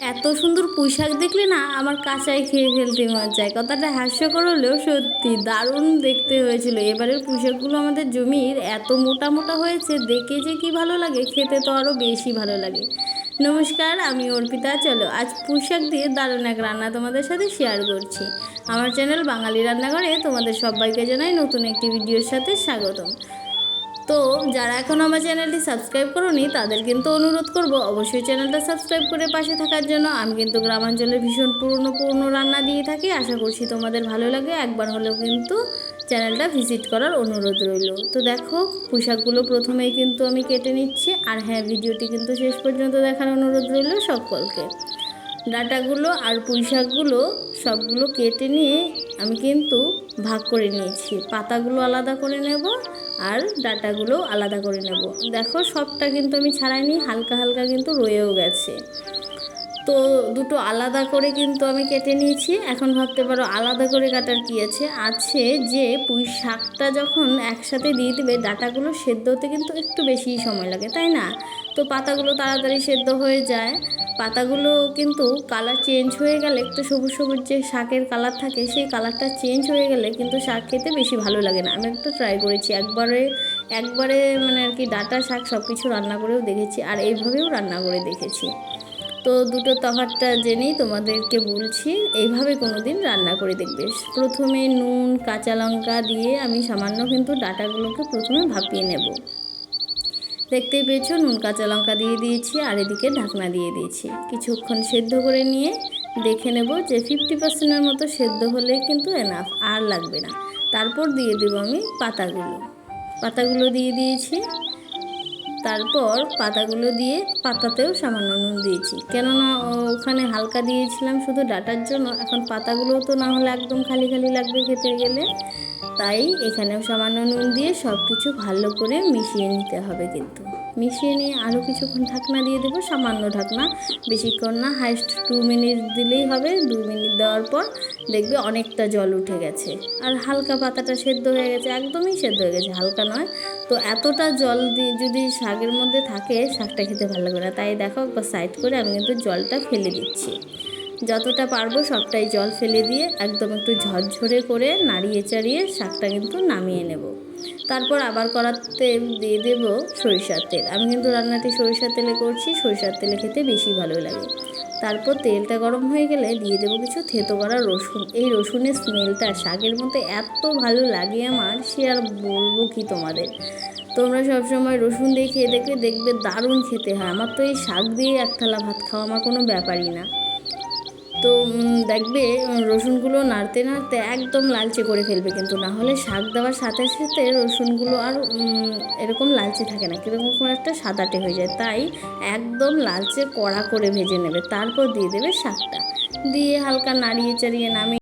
এত সুন্দর পোশাক দেখলে না আমার কাঁচাই খেয়ে ফেলতে মন কথাটা হাস্যকর হলেও সত্যি দারুণ দেখতে হয়েছিল। এবারের পোশাকগুলো আমাদের জমির এত মোটা মোটা হয়েছে, দেখে যে কি ভালো লাগে, খেতে তো আরও বেশি ভালো লাগে। নমস্কার, আমি অর্পিতা। চলো, আজ পোশাক দিয়ে দারুণ এক রান্না তোমাদের সাথে শেয়ার করছি। আমার চ্যানেল বাঙালি রান্নাঘরে তোমাদের সবাইকে জানাই নতুন একটি ভিডিওর সাথে স্বাগতম। তো যারা এখন আমার চ্যানেলটি সাবস্ক্রাইব করোনি, তাদের কিন্তু অনুরোধ করব অবশ্যই চ্যানেলটা সাবস্ক্রাইব করে পাশে থাকার জন্য। আমি কিন্তু গ্রামাঞ্চলের ভীষণ পুরনো পুরনো রান্না দিয়ে থাকি। আশা করছি তোমাদের ভালো লাগে। একবার হলেও কিন্তু চ্যানেলটা ভিজিট করার অনুরোধ রইল। তো দেখো, পোশাকগুলো প্রথমেই কিন্তু আমি কেটে নিচ্ছি। আর হ্যাঁ ভিডিওটি কিন্তু শেষ পর্যন্ত দেখার অনুরোধ রইল সকলকে। ডাটাগুলো আর পুঁই শাকগুলো সবগুলো কেটে নিয়ে আমি কিন্তু ভাগ করে নিয়েছি। পাতাগুলো আলাদা করে নেব আর ডাটাগুলো আলাদা করে নেব। দেখো, সবটা কিন্তু আমি ছাড়াইনি, হালকা হালকা কিন্তু রয়েও গেছে। তো দুটো আলাদা করে কিন্তু আমি কেটে নিয়েছি। এখন ভাবতে পারো আলাদা করে কাটার কি আছে? আছে যে পুঁই শাকটা যখন একসাথে দিয়ে দেবে, ডাটাগুলো সেদ্ধ হতে কিন্তু একটু বেশি সময় লাগে, তাই না? তো পাতাগুলো তাড়াতাড়ি সেদ্ধ হয়ে যায়। পাতাগুলো কিন্তু কালার চেঞ্জ হয়ে গেলে একটু সবুজ সবুজ যে শাকের কালার থাকে, সেই কালারটা চেঞ্জ হয়ে গেলে কিন্তু শাক খেতে বেশি ভালো লাগে না। আমি একটু ট্রাই করেছি, একবারে একবারে মানে আর কি ডাটা শাক সব কিছু রান্না করেও দেখেছি, আর এইভাবেও রান্না করে দেখেছি। তো দুটো তফাতটা জেনেই তোমাদেরকে বলছি, এইভাবে কোনো দিন রান্না করে দেখবে। প্রথমে নুন, কাঁচা লঙ্কা দিয়ে আমি সামান্য কিন্তু ডাটাগুলোকে প্রথমে ভাপিয়ে নেব। দেখতেই পেয়েছ, নুন, কাঁচা লঙ্কা দিয়ে দিয়েছি, আর এদিকে ঢাকনা দিয়ে দিয়েছি। কিছুক্ষণ সেদ্ধ করে নিয়ে দেখে নেব যে ফিফটি পার্সেন্টের মতো সেদ্ধ হলে কিন্তু এনাফ আর লাগবে না। তারপর দিয়ে দেবো আমি পাতাগুলো। পাতাগুলো দিয়ে দিয়েছি। তারপর পাতাগুলো দিয়ে পাতাতেও সামান্য নুন দিয়েছি। কেননা ওখানে হালকা দিয়েছিলাম শুধু ডাটার জন্য। এখন পাতাগুলো তো না হলে একদম খালি খালি লাগবে খেতে গেলে। তাই এখানেও সামান্য নুন দিয়ে সব কিছু ভালো করে মিশিয়ে নিতে হবে কিন্তু। মিশিয়ে নিয়ে আরও কিছুক্ষণ ঢাকনা দিয়ে দেবো, সামান্য ঢাকনা। বেশিক্ষণ না হাইস্ট টু মিনিট দিলেই হবে। দু মিনিট দেওয়ার পর দেখবে অনেকটা জল উঠে গেছে। আর হালকা পাতাটা সেদ্ধ হয়ে গেছে, একদমই সেদ্ধ হয়ে গেছে, হালকা নয়। তো এতটা জল দিয়ে যদি শাকের মধ্যে থাকে, শাকটা খেতে ভালো লাগবে না। তাই দেখো, একবার সাইড করে আমি কিন্তু জলটা ফেলে দিচ্ছি। যতটা পারব সবটাই জল ফেলে দিয়ে একদম একটু ঝরঝরে করে নাড়িয়ে চাড়িয়ে শাকটা কিন্তু নামিয়ে নেব। তারপর আবার কড়াতে দিয়ে দেব সরিষার তেল। আমি কিন্তু রান্নাটি সরিষার তেলে করছি, সরিষার তেলে খেতে বেশি ভালো লাগে। তারপর তেলটা গরম হয়ে গেলে দিয়ে দেবো কিছু থেতো করা রসুন। এই রসুনের স্মেলটা শাকের মধ্যে এত ভালো লাগে আমার, সে আর বলব কি তোমাদের? তোমরা সবসময় রসুন দিয়ে খেয়ে দেখবে দারুণ খেতে হয়। আমার তো এই শাক দিয়ে এক থালা ভাত খাওয়া আমার কোনো ব্যাপারই না। তো দেখবে, রসুনগুলো নাড়তে নাড়তে একদম লালচে করে ফেলবে কিন্তু। না হলে শাক দেওয়ার সাথে সাথে রসুনগুলো আর এরকম লালচে থাকে না। কীরকম একটা সাদাটে হয়ে যায়। তাই একদম লালচে কড়া করে ভেজে নেবে। তারপর দিয়ে দেবে শাকটা। দিয়ে হালকা নাড়িয়ে চাড়িয়ে নামিয়ে